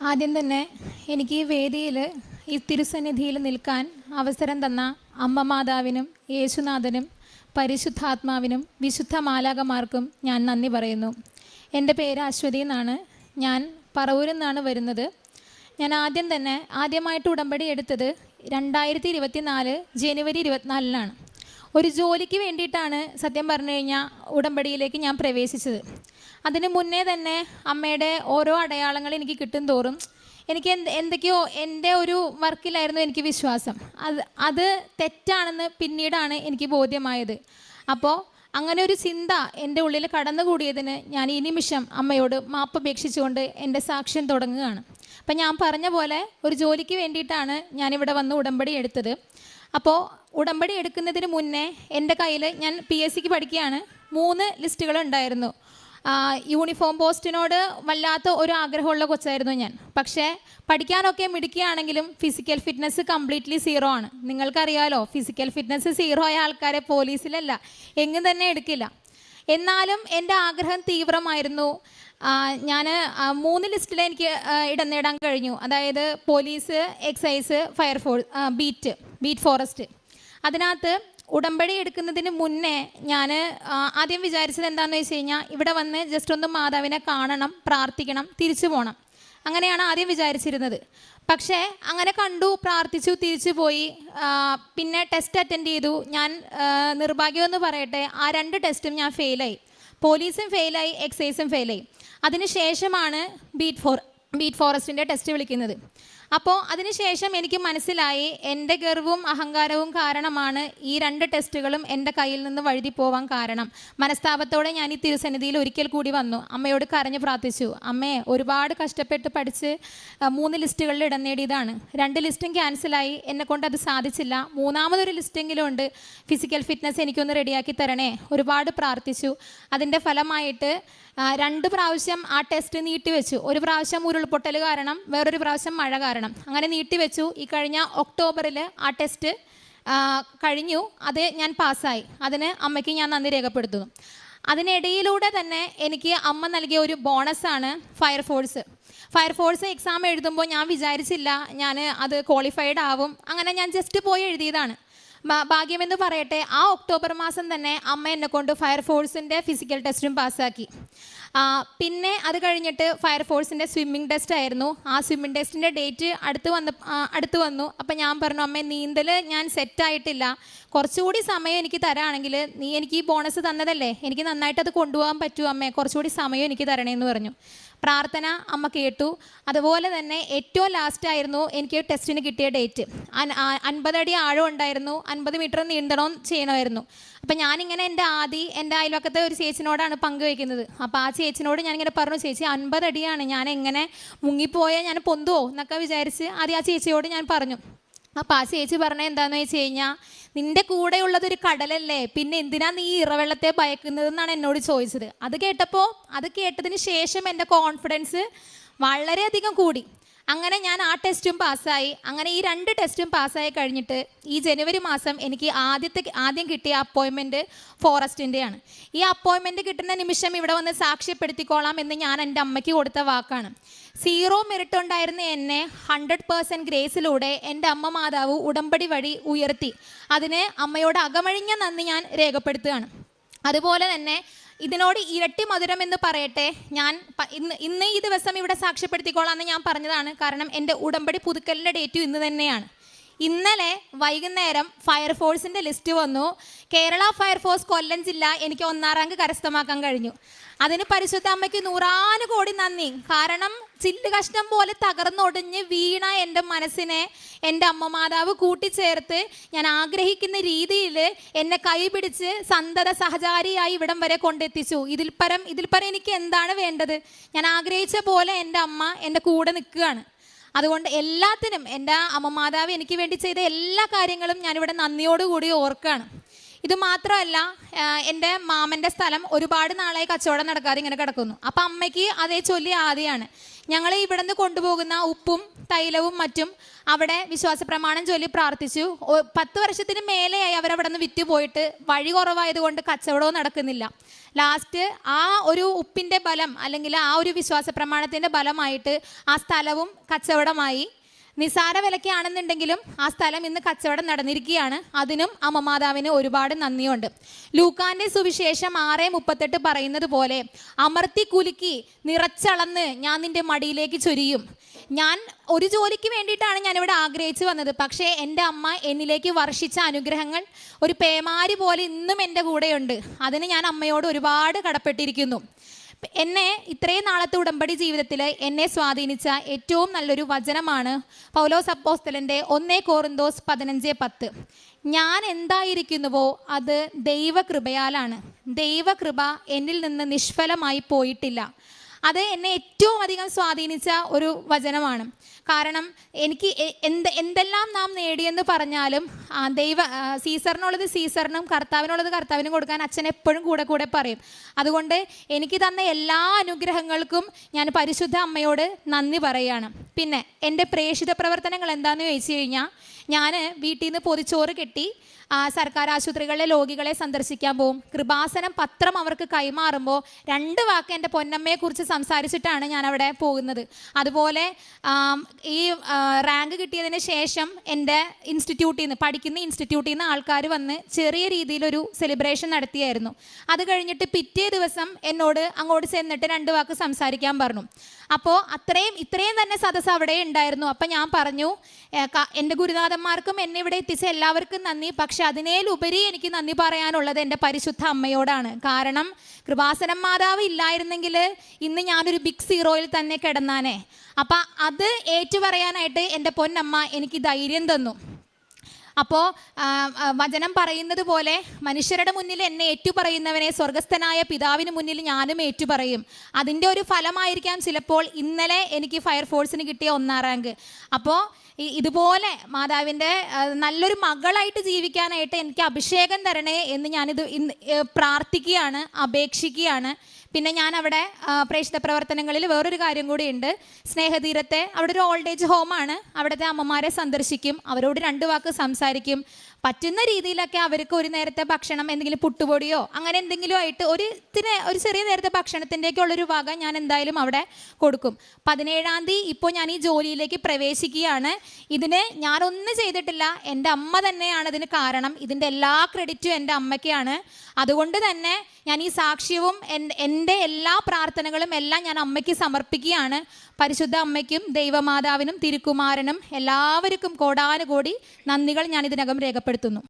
ആദ്യം തന്നെ എനിക്ക് ഈ വേദിയിൽ ഈ തിരുസന്നിധിയിൽ നിൽക്കാൻ അവസരം തന്ന അമ്മ മാതാവിനും യേശുനാഥനും പരിശുദ്ധാത്മാവിനും വിശുദ്ധ മാലാകമാർക്കും ഞാൻ നന്ദി പറയുന്നു. എന്റെ പേര് അശ്വതി എന്നാണ്. ഞാൻ പറവൂരിൽ നിന്നാണ് വരുന്നത്. ഞാൻ ആദ്യം തന്നെ ആദ്യമായിട്ട് ഉടമ്പടി എടുത്തത് രണ്ടായിരത്തി ഇരുപത്തി നാല് ജനുവരി ഇരുപത്തിനാലിനാണ്. ഒരു ജോലിക്ക് വേണ്ടിയിട്ടാണ് സത്യം പറഞ്ഞു കഴിഞ്ഞാൽ ഉടമ്പടിയിലേക്ക് ഞാൻ പ്രവേശിച്ചത്. അതിന് മുന്നേ തന്നെ അമ്മയുടെ ഓരോ അടയാളങ്ങൾ എനിക്ക് കിട്ടും തോറും എനിക്ക് എന്ത് എന്തൊക്കെയോ എന്റെ ഒരു വർക്കിലായിരുന്നു എനിക്ക് വിശ്വാസം. അത് അത് തെറ്റാണെന്ന് പിന്നീടാണ് എനിക്ക് ബോധ്യമായത്. അപ്പോൾ അങ്ങനെ ഒരു ചിന്ത എന്റെ ഉള്ളിൽ കടന്നുകൂടിയതിന് ഞാൻ ഈ നിമിഷം അമ്മയോട് മാപ്പ് അപേക്ഷിച്ചുകൊണ്ട് എന്റെ സാക്ഷ്യം തുടങ്ങുകയാണ്. അപ്പം ഞാൻ പറഞ്ഞ പോലെ ഒരു ജോലിക്ക് വേണ്ടിയിട്ടാണ് ഞാനിവിടെ വന്ന് ഉടമ്പടി എടുത്തത്. അപ്പോൾ ഉടമ്പടി എടുക്കുന്നതിന് മുന്നേ എന്റെ കയ്യിൽ ഞാൻ പി എസ് സിക്ക് പഠിക്കുകയാണ്. മൂന്ന് ലിസ്റ്റുകൾ ഉണ്ടായിരുന്നു യൂണിഫോം പോസ്റ്റിനോട് വല്ലാത്ത ഒരു ആഗ്രഹമുള്ള കൊച്ചായിരുന്നു ഞാൻ. പക്ഷേ പഠിക്കാനൊക്കെ മിടുക്കിയാണെങ്കിലും ഫിസിക്കൽ ഫിറ്റ്നസ് കംപ്ലീറ്റ്ലി സീറോ ആണ്. നിങ്ങൾക്കറിയാലോ ഫിസിക്കൽ ഫിറ്റ്നസ് സീറോ ആയ ആൾക്കാരെ പോലീസിലല്ല എങ്ങും തന്നെ എടുക്കില്ല. എന്നാലും എന്റെ ആഗ്രഹം തീവ്രമായിരുന്നു. ഞാൻ മൂന്ന് ലിസ്റ്റിൽ എനിക്ക് ഇടം നേടാൻ കഴിഞ്ഞു. അതായത് police excise fire force beat beat forest. അതിനകത്ത് ഉടമ്പടി എടുക്കുന്നതിന് മുന്നേ ഞാൻ ആദ്യം വിചാരിച്ചത് എന്താണെന്ന് വെച്ച് കഴിഞ്ഞാൽ ഇവിടെ വന്ന് ജസ്റ്റ് ഒന്ന് മാതാവിനെ കാണണം പ്രാർത്ഥിക്കണം തിരിച്ചു പോകണം അങ്ങനെയാണ് ആദ്യം വിചാരിച്ചിരുന്നത്. പക്ഷേ അങ്ങനെ കണ്ടു പ്രാർത്ഥിച്ചു തിരിച്ചു പോയി. പിന്നെ ടെസ്റ്റ് അറ്റൻഡ് ചെയ്തു. ഞാൻ നിർഭാഗ്യമെന്ന് പറയട്ടെ ആ രണ്ട് ടെസ്റ്റും ഞാൻ ഫെയിലായി പോലീസും ഫെയിലായി എക്സൈസും ഫെയിലായി അതിനുശേഷമാണ് ബീറ്റ് ഫോർ ബീറ്റ് ഫോറസ്റ്റിന്റെ ടെസ്റ്റ് വിളിക്കുന്നത്. അപ്പോൾ അതിനുശേഷം എനിക്ക് മനസ്സിലായി എന്റെ ഗർവും അഹങ്കാരവും കാരണമാണ് ഈ രണ്ട് ടെസ്റ്റുകളും എന്റെ കയ്യിൽ നിന്ന് വഴുതി പോവാൻ കാരണം. മനസ്താപത്തോടെ ഞാൻ ഈ തിരുസന്നിധിയിൽ ഒരിക്കൽ കൂടി വന്നു. അമ്മയോട് കരഞ്ഞു പ്രാർത്ഥിച്ചു. അമ്മേ ഒരുപാട് കഷ്ടപ്പെട്ട് പഠിച്ച് മൂന്ന് ലിസ്റ്റുകളിൽ ഇടം നേടിയതാണ്. രണ്ട് ലിസ്റ്റും ക്യാൻസലായി. എന്നെ കൊണ്ട് അത് സാധിച്ചില്ല. മൂന്നാമതൊരു ലിസ്റ്റെങ്കിലും ഉണ്ട്. ഫിസിക്കൽ ഫിറ്റ്നസ് എനിക്കൊന്ന് റെഡിയാക്കി തരണേ. ഒരുപാട് പ്രാർത്ഥിച്ചു. അതിന്റെ ഫലമായിട്ട് രണ്ട് പ്രാവശ്യം ആ ടെസ്റ്റ് നീട്ടിവെച്ചു. ഒരു പ്രാവശ്യം ഉരുൾപൊട്ടൽ കാരണം വേറൊരു പ്രാവശ്യം മഴ കാരണം. അങ്ങനെ നീട്ടിവെച്ചു. ഈ കഴിഞ്ഞ ഒക്ടോബറിൽ ആ ടെസ്റ്റ് കഴിഞ്ഞു. അത് ഞാൻ പാസ്സായി. അതിന് അമ്മയ്ക്ക് ഞാൻ നന്ദി രേഖപ്പെടുത്തുന്നു. അതിനിടയിലൂടെ തന്നെ എനിക്ക് അമ്മ നൽകിയ ഒരു ബോണസാണ് ഫയർഫോഴ്സ്. ഫയർഫോഴ്സ് എക്സാം എഴുതുമ്പോൾ ഞാൻ വിചാരിച്ചില്ല ഞാൻ അത് ക്വാളിഫൈഡ് ആവും അങ്ങനെ ഞാൻ ജസ്റ്റ് പോയി എഴുതിയതാണ്. ഭാഗ്യമെന്ന് പറയട്ടെ ആ ഒക്ടോബർ മാസം തന്നെ അമ്മ എന്നെ കൊണ്ട് ഫയർഫോഴ്സിന്റെ ഫിസിക്കൽ ടെസ്റ്റും പാസ്സാക്കി. പിന്നെ അത് കഴിഞ്ഞിട്ട് ഫയർഫോഴ്സിന്റെ സ്വിമ്മിംഗ് ടെസ്റ്റ് ആയിരുന്നു. ആ സ്വിമ്മിംഗ് ടെസ്റ്റിന്റെ ഡേറ്റ് അടുത്ത് വന്ന് അടുത്ത് വന്നു. അപ്പം ഞാൻ പറഞ്ഞു അമ്മേ നീന്തൽ ഞാൻ സെറ്റായിട്ടില്ല കുറച്ചുകൂടി സമയം എനിക്ക് തരാണെങ്കിൽ നീ എനിക്ക് ഈ ബോണസ് തന്നതല്ലേ? എനിക്ക് നന്നായിട്ട് അത് കൊണ്ടുപോകാൻ പറ്റുമോ അമ്മേ. കുറച്ചുകൂടി സമയം എനിക്ക് തരണേന്ന് പറഞ്ഞു. പ്രാർത്ഥന അമ്മ കേട്ടു. അതുപോലെ തന്നെ ഏറ്റവും ലാസ്റ്റ് ആയിരുന്നു എനിക്ക് ടെസ്റ്റിന് കിട്ടിയ ഡേറ്റ് അൻപതടി ആഴം ഉണ്ടായിരുന്നു. അൻപത് മീറ്റർ നീന്തണം ചെയ്യണമായിരുന്നു. അപ്പം ഞാനിങ്ങനെ എന്റെ ആദി എന്റെ അയൽവക്കത്തെ ഒരു ചേച്ചിനോടാണ് പങ്കുവയ്ക്കുന്നത് അപ്പോൾ ആ ചേച്ചിനോട് ഞാനിങ്ങനെ പറഞ്ഞു ചേച്ചി അൻപതടിയാണ് ഞാൻ എങ്ങനെ മുങ്ങിപ്പോയാൽ ഞാൻ പൊന്തുവോ? എന്നൊക്കെ വിചാരിച്ച് ആദ്യം ആ ചേച്ചിയോട് ഞാൻ പറഞ്ഞു. അപ്പം ആ ചേച്ചി പറഞ്ഞ എന്താന്ന് വെച്ച് കഴിഞ്ഞാൽ നിന്റെ കൂടെയുള്ളത് ഒരു കടലല്ലേ പിന്നെ എന്തിനാ നീ ഇറവെള്ളത്തെ ഭയക്കുന്നത് എന്നാണ് എന്നോട് ചോദിച്ചത്. അത് കേട്ടപ്പോൾ അത് കേട്ടതിന് ശേഷം എന്റെ കോൺഫിഡൻസ് വളരെയധികം കൂടി. അങ്ങനെ ഞാൻ ആ ടെസ്റ്റും പാസ്സായി. അങ്ങനെ ഈ രണ്ട് ടെസ്റ്റും പാസ്സായി കഴിഞ്ഞിട്ട് ഈ ജനുവരി മാസം എനിക്ക് ആദ്യത്തെ ആദ്യം കിട്ടിയ അപ്പോയിൻമെന്റ് ഫോറസ്റ്റിന്റെയാണ് ഈ അപ്പോയിൻമെന്റ് കിട്ടുന്ന നിമിഷം ഇവിടെ വന്ന് സാക്ഷ്യപ്പെടുത്തിക്കോളാം എന്ന് ഞാൻ എന്റെ അമ്മയ്ക്ക് കൊടുത്ത വാക്കാണ്. സീറോ മെറിറ്റ് ഉണ്ടായിരുന്ന എന്നെ ഹൺഡ്രഡ് പേഴ്സന്റ് ഗ്രേസിലൂടെ എന്റെ അമ്മ മാതാവ് ഉടമ്പടി വഴി ഉയർത്തി. അതിന് അമ്മയോട് അകമഴിഞ്ഞ നന്ദി ഞാൻ രേഖപ്പെടുത്തുകയാണ്. അതുപോലെ തന്നെ ഇതിനോട് ഇരട്ടി മധുരം എന്ന് പറയട്ടെ. ഞാൻ ഇന്ന് ഇന്ന് ഈ ദിവസം ഇവിടെ സാക്ഷ്യപ്പെടുത്തിക്കോളാം എന്ന് ഞാൻ പറഞ്ഞതാണ്. കാരണം എന്റെ ഉടമ്പടി പുതുക്കലിന്റെ ഡേറ്റും ഇന്ന് തന്നെയാണ്. ഇന്നലെ വൈകുന്നേരം ഫയർഫോഴ്സിന്റെ ലിസ്റ്റ് വന്നു. കേരള ഫയർഫോഴ്സ് കൊല്ലം ജില്ല എനിക്ക് ഒന്നാം റാങ്ക് കരസ്ഥമാക്കാൻ കഴിഞ്ഞു. അതിന് പരിശുദ്ധ അമ്മയ്ക്ക് നൂറാന് കോടി നന്ദി. കാരണം ചില്ല് കഷ്ണം പോലെ തകർന്നൊടിഞ്ഞ് വീണ എന്റെ മനസ്സിനെ എന്റെ അമ്മ മാതാവ് കൂട്ടിച്ചേർത്ത് ഞാൻ ആഗ്രഹിക്കുന്ന രീതിയിൽ എന്നെ കൈപിടിച്ച് സന്തത സഹചാരിയായി ഇവിടം വരെ കൊണ്ടെത്തിച്ചു. ഇതിൽ പരം ഇതിൽ പരം എനിക്ക് എന്താണ് വേണ്ടത്? ഞാൻ ആഗ്രഹിച്ച പോലെ എന്റെ അമ്മ എന്റെ കൂടെ നിൽക്കുകയാണ്. അതുകൊണ്ട് എല്ലാത്തിനും എന്റെ അമ്മ മാതാവ് എനിക്ക് വേണ്ടി ചെയ്ത എല്ലാ കാര്യങ്ങളും ഞാനിവിടെ നന്ദിയോടുകൂടി ഓർക്കുകയാണ്. ഇത് മാത്രമല്ല എന്റെ മാമന്റെ സ്ഥലം ഒരുപാട് നാളായി കച്ചവടം നടക്കാതെ ഇങ്ങനെ കിടക്കുന്നു. അപ്പം അമ്മയ്ക്ക് അതേ ചൊല്ലി ആദ്യമാണ്. ഞങ്ങൾ ഇവിടെ നിന്ന് കൊണ്ടുപോകുന്ന ഉപ്പും തൈലവും മറ്റും അവിടെ വിശ്വാസ പ്രമാണം ചൊല്ലി പ്രാർത്ഥിച്ചു. പത്ത് വർഷത്തിന് മേലെയായി അവരവിടെ നിന്ന് വിറ്റ് പോയിട്ട് വഴി കുറവായതുകൊണ്ട് കച്ചവടവും നടക്കുന്നില്ല. ലാസ്റ്റ് ആ ഒരു ഉപ്പിന്റെ ബലം അല്ലെങ്കിൽ ആ ഒരു വിശ്വാസ പ്രമാണത്തിന്റെ ബലമായിട്ട് ആ സ്ഥലവും കച്ചവടമായി. നിസാര വിലക്കാണെന്നുണ്ടെങ്കിലും ആ സ്ഥലം ഇന്ന് കച്ചവടം നടന്നിരിക്കുകയാണ്. അതിനും അമ്മമാതാവിന് ഒരുപാട് നന്ദിയുണ്ട്. ലൂക്കാന്റെ സുവിശേഷം ആറ് മുപ്പത്തെട്ട് പറയുന്നത് പോലെ അമർത്തി കുലുക്കി നിറച്ചളന്ന് ഞാൻ നിന്റെ മടിയിലേക്ക് ചൊരിയും. ഞാൻ ഒരു ജോലിക്ക് വേണ്ടിയിട്ടാണ് ഞാനിവിടെ ആഗ്രഹിച്ചു വന്നത്. പക്ഷേ എന്റെ അമ്മ എന്നിലേക്ക് വർഷിച്ച അനുഗ്രഹങ്ങൾ ഒരു പേമാരി പോലെ ഇന്നും എന്റെ കൂടെയുണ്ട്. അതിന് ഞാൻ അമ്മയോട് ഒരുപാട് കടപ്പെട്ടിരിക്കുന്നു. എന്നെ ഇത്രയും നാളത്തെ ഉടമ്പടി ജീവിതത്തിൽ എന്നെ സ്വാധീനിച്ച ഏറ്റവും നല്ലൊരു വചനമാണ് പൗലോസ് അപ്പോസ്തലന്റെ ഒന്നേ കോറിന്തോസ് പതിനഞ്ച് പത്ത്. ഞാൻ എന്തായിരിക്കുന്നുവോ അത് ദൈവകൃപയാലാണ്. ദൈവകൃപ എന്നിൽ നിന്ന് നിഷ്ഫലമായി പോയിട്ടില്ല. അത് എന്നെ ഏറ്റവും അധികം സ്വാധീനിച്ച ഒരു വചനമാണ്. കാരണം എനിക്ക് എന്ത് എന്തെല്ലാം നാം നേടിയെന്ന് പറഞ്ഞാലും ദൈവ സീസറിനുള്ളത് സീസറിനും കർത്താവിനുള്ളത് കർത്താവിനും കൊടുക്കാൻ അച്ഛൻ എപ്പോഴും കൂടെ കൂടെ പറയും. അതുകൊണ്ട് എനിക്ക് തന്ന എല്ലാ അനുഗ്രഹങ്ങൾക്കും ഞാൻ പരിശുദ്ധ അമ്മയോട് നന്ദി പറയുകയാണ് പിന്നെ എന്റെ പ്രേക്ഷിത പ്രവർത്തനങ്ങൾ എന്താണെന്ന് ചോദിച്ചു കഴിഞ്ഞാൽ ഞാൻ വീട്ടിൽ നിന്ന് പൊതിച്ചോറ് കെട്ടി സർക്കാർ ആശുപത്രികളിലെ രോഗികളെ സന്ദർശിക്കാൻ പോകും കൃപാസനം പത്രം അവർക്ക് കൈമാറുമ്പോൾ രണ്ട് വാക്ക് എന്റെ പൊന്നമ്മയെക്കുറിച്ച് സംസാരിച്ചിട്ടാണ് ഞാൻ അവിടെ പോകുന്നത്. അതുപോലെ ഈ റാങ്ക് കിട്ടിയതിന് ശേഷം എന്റെ ഇൻസ്റ്റിറ്റ്യൂട്ടിൽ നിന്ന് പഠിക്കുന്ന ഇൻസ്റ്റിറ്റ്യൂട്ടിൽ നിന്ന് ആൾക്കാർ വന്ന് ചെറിയ രീതിയിലൊരു സെലിബ്രേഷൻ നടത്തിയായിരുന്നു. അത് കഴിഞ്ഞിട്ട് പിറ്റേ ദിവസം എന്നോട് അങ്ങോട്ട് ചെന്നിട്ട് രണ്ട് വാക്ക് സംസാരിക്കാൻ പറഞ്ഞു. അപ്പോൾ അത്രയും ഇത്രയും തന്നെ സദസ്സ് അവിടെ ഉണ്ടായിരുന്നു. അപ്പം ഞാൻ പറഞ്ഞു എന്റെ ഗുരുനാഥന്മാർക്കും എന്നെ ഇവിടെ എത്തിച്ച എല്ലാവർക്കും നന്ദി. പക്ഷെ അതിനേലുപരി എനിക്ക് നന്ദി പറയാനുള്ളത് എന്റെ പരിശുദ്ധ അമ്മയോടാണ്. കാരണം കൃപാസനം മാതാവ് ഇല്ലായിരുന്നെങ്കിൽ ഇന്ന് ഞാനൊരു ബിഗ് സീറോയിൽ തന്നെ കിടന്നാനേ. അപ്പം അത് ഏറ്റുപറയാനായിട്ട് എന്റെ പൊന്നമ്മ എനിക്ക് ധൈര്യം തന്നു. അപ്പോൾ വചനം പറയുന്നത് പോലെ മനുഷ്യരുടെ മുന്നിൽ എന്നെ ഏറ്റുപറയുന്നവനെ സ്വർഗസ്ഥനായ പിതാവിന് മുന്നിൽ ഞാനും ഏറ്റുപറയും. അതിന്റെ ഒരു ഫലമായിരിക്കാം ചിലപ്പോൾ ഇന്നലെ എനിക്ക് ഫയർഫോഴ്സിന് കിട്ടിയ ഒന്നാം റാങ്ക്. അപ്പോൾ ഇതുപോലെ മാതാവിന്റെ നല്ലൊരു മകളായിട്ട് ജീവിക്കാനായിട്ട് എനിക്ക് അഭിഷേകം തരണേ എന്ന് ഞാനിത് പ്രാർത്ഥിക്കുകയാണ് അപേക്ഷിക്കുകയാണ്. പിന്നെ ഞാൻ അവിടെ പ്രേക്ഷിത പ്രവർത്തനങ്ങളിൽ വേറൊരു കാര്യം കൂടിയുണ്ട്. സ്നേഹതീരത്തെ അവിടെ ഒരു ഓൾഡ് ഏജ് ഹോമാണ് അവിടുത്തെ അമ്മമാരെ സന്ദർശിക്കും. അവരോട് രണ്ട് വാക്ക് സംസാരിക്കും. പറ്റുന്ന രീതിയിലൊക്കെ അവർക്ക് ഒരു നേരത്തെ ഭക്ഷണം എന്തെങ്കിലും പുട്ടുപൊടിയോ അങ്ങനെ എന്തെങ്കിലും ആയിട്ട് ഒരു ഇതിന് ഒരു ചെറിയ നേരത്തെ ഭക്ഷണത്തിന്റെയൊക്കെ ഉള്ളൊരു വക ഞാൻ എന്തായാലും അവിടെ കൊടുക്കും. പതിനേഴാം തീയതി ഇപ്പോൾ ഞാൻ ഈ ജോലിയിലേക്ക് പ്രവേശിക്കുകയാണ്. ഇതിന് ഞാനൊന്നും ചെയ്തിട്ടില്ല. എന്റെ അമ്മ തന്നെയാണ് ഇതിന് കാരണം. ഇതിന്റെ എല്ലാ ക്രെഡിറ്റും എന്റെ അമ്മയ്ക്കാണ്. അതുകൊണ്ട് തന്നെ ഞാൻ ഈ സാക്ഷ്യവും എൻ- എന്റെ എല്ലാ പ്രാർത്ഥനകളും എല്ലാം ഞാൻ അമ്മയ്ക്ക് സമർപ്പിക്കുകയാണ്. പരിശുദ്ധ അമ്മയ്ക്കും ദൈവമാതാവിനും തിരുക്കുമാരനും എല്ലാവർക്കും കോടാനുകോടി നന്ദികൾ ഞാൻ ഇതിനകം രേഖപ്പെടുത്തുന്നു